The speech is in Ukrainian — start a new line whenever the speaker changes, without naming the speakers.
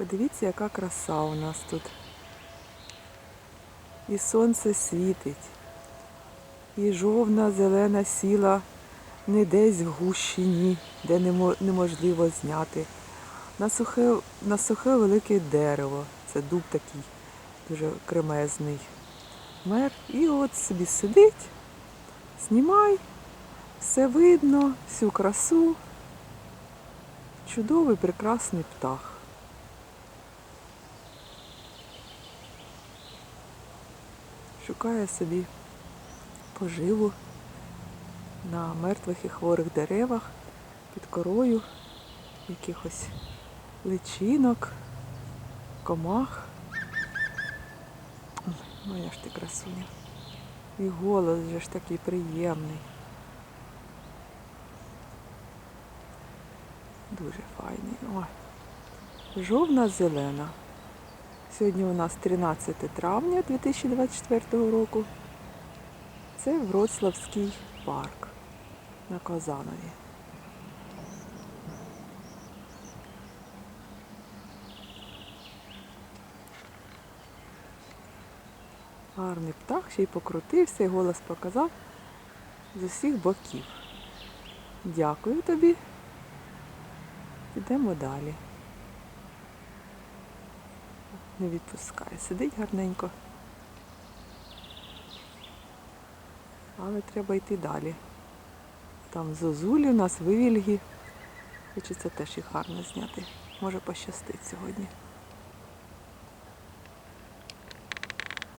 Подивіться, яка краса у нас тут. І сонце світить, і жовна зелена сіла не десь в гущині, де неможливо зняти. На сухе, на сухе велике дерево. Це дуб такий дуже кремезний. Мер. І от собі сидить, знімай, все видно, всю красу. Чудовий, прекрасний птах. Шукає собі поживу на мертвих і хворих деревах, під корою якихось личинок, комах. Моя ж ти красуня. І голос же ж такий приємний. Дуже файний. Ой. Жовна зелена. Сьогодні у нас 13 травня 2024 року. Це Вроцлавський парк на Казанові. Гарний птах, ще й покрутився, і голос показав з усіх боків. Дякую тобі. Підемо далі. Не відпускає. Сидить гарненько. Але треба йти далі. Там зозулі у нас вивільги. Хочеться теж їх гарно зняти. Може пощастить сьогодні.